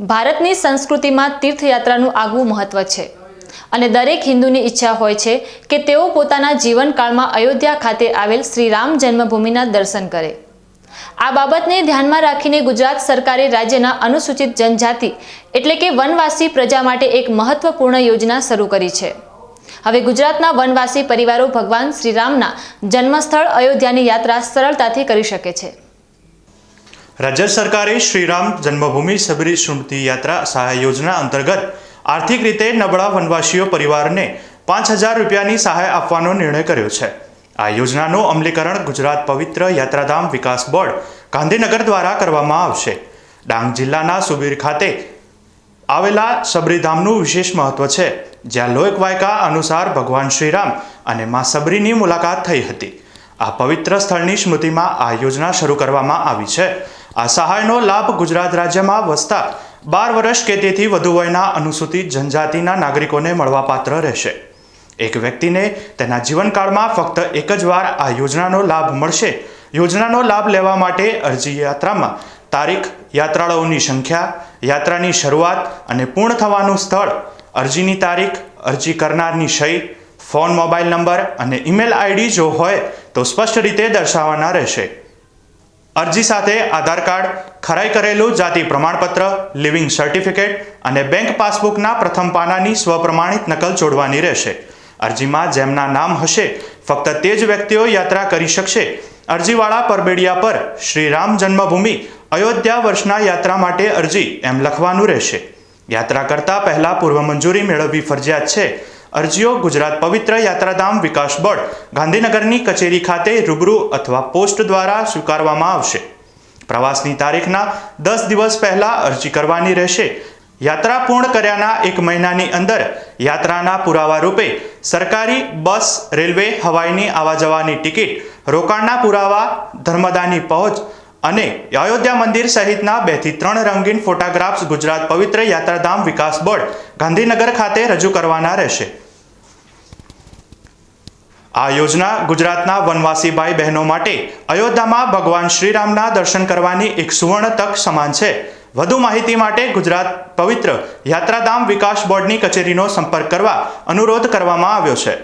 ભારતની સંસ્કૃતિમાં તીર્થયાત્રાનું આગવું મહત્વ છે. અને દરેક હિન્દુની ઈચ્છા હોય છે કે તેઓ પોતાના જીવનકાળમાં અયોધ્યા ખાતે આવેલ શ્રી રામ જન્મભૂમિના દર્શન કરે. આ બાબતને ધ્યાનમાં રાખીને ગુજરાત સરકારે રાજ્યના અનુસૂચિત જનજાતિ એટલે કે વનવાસી પ્રજા માટે એક મહત્વપૂર્ણ યોજના શરૂ કરી છે. હવે ગુજરાતના વનવાસી પરિવારો ભગવાન શ્રીરામના જન્મસ્થળ અયોધ્યાની યાત્રા સરળતાથી કરી શકે છે. રાજ્ય સરકારે શ્રીરામ જન્મભૂમિ સબરી સ્મૃતિ યાત્રા સહાય યોજના અંતર્ગત આર્થિક રીતે નબળા વનવાસીઓ પરિવારને પાંચ હજાર રૂપિયાની સહાય આપવાનો નિર્ણય કર્યો છે. આ યોજનાનું અમલીકરણ ગુજરાત પવિત્ર યાત્રાધામ વિકાસ બોર્ડ ગાંધીનગર દ્વારા કરવામાં આવશે. ડાંગ જિલ્લાના સુબીર ખાતે આવેલા સબરીધામનું વિશેષ મહત્વ છે. જ્યાં લોકવાયકા અનુસાર ભગવાન શ્રીરામ અને મા સબરીની મુલાકાત થઈ હતી. આ પવિત્ર સ્થળની સ્મૃતિમાં આ યોજના શરૂ કરવામાં આવી છે. આ સહાયનો લાભ ગુજરાત રાજ્યમાં વસતા બાર વર્ષ કે તેથી વધુ વયના અનુસૂચિત જનજાતિના નાગરિકોને મળવાપાત્ર રહેશે. એક વ્યક્તિને તેના જીવનકાળમાં ફક્ત એક જ વાર આ યોજનાનો લાભ મળશે. યોજનાનો લાભ લેવા માટે અરજી યાત્રામાં તારીખ, યાત્રાળુઓની સંખ્યા, યાત્રાની શરૂઆત અને પૂર્ણ થવાનું સ્થળ, અરજીની તારીખ, અરજી કરનારની સહી, ફોન મોબાઈલ નંબર અને ઈમેલ આઈડી જો હોય તો સ્પષ્ટ રીતે દર્શાવવાના રહેશે. અરજી સાથે આધાર કાર્ડ, ખરાઈ કરેલું જાતિ પ્રમાણપત્ર, લિવિંગ સર્ટિફિકેટ અને બેંક પાસબુકના પ્રથમ પાનાની સ્વપ્રમાણિત નકલ જોડવાની રહેશે. અરજીમાં જેમના નામ હશે, ફક્ત તે જ વ્યક્તિઓ યાત્રા કરી શકશે. અરજીવાળા પરબેડિયા પર શ્રી રામ જન્મભૂમિ, અયોધ્યા વર્ષના યાત્રા માટે અરજી એમ લખવાનું રહેશે. યાત્રા કરતા પહેલા પૂર્વ મંજૂરી મેળવવી ફરજિયાત છે. અરજીઓ ગુજરાત પવિત્ર યાત્રાધામ વિકાસ બોર્ડ ગાંધીનગરની કચેરી ખાતે રૂબરૂ અથવા પોસ્ટ દ્વારા સ્વીકારવામાં આવશે. પ્રવાસની તારીખના દસ દિવસ પહેલા અરજી કરવાની રહેશે. યાત્રા પૂર્ણ કર્યાના એક મહિનાની અંદર યાત્રાના પુરાવા રૂપે સરકારી બસ, રેલવે, હવાઈની આવા જવાની ટિકિટ, રોકાણના પુરાવા, ધર્મદાની પહોંચ અને અયોધ્યા મંદિર સહિતના બેથી ત્રણ રંગીન ફોટોગ્રાફ્સ ગુજરાત પવિત્ર યાત્રાધામ વિકાસ બોર્ડ ગાંધીનગર ખાતે રજૂ કરવાના રહેશે. આ યોજના ગુજરાતના વનવાસી ભાઈ બહેનો માટે અયોધ્યામાં ભગવાન શ્રીરામના દર્શન કરવાની એક સુવર્ણ તક સમાન છે. વધુ માહિતી માટે ગુજરાત પવિત્ર યાત્રાધામ વિકાસ બોર્ડની કચેરીનો સંપર્ક કરવા અનુરોધ કરવામાં આવ્યો છે.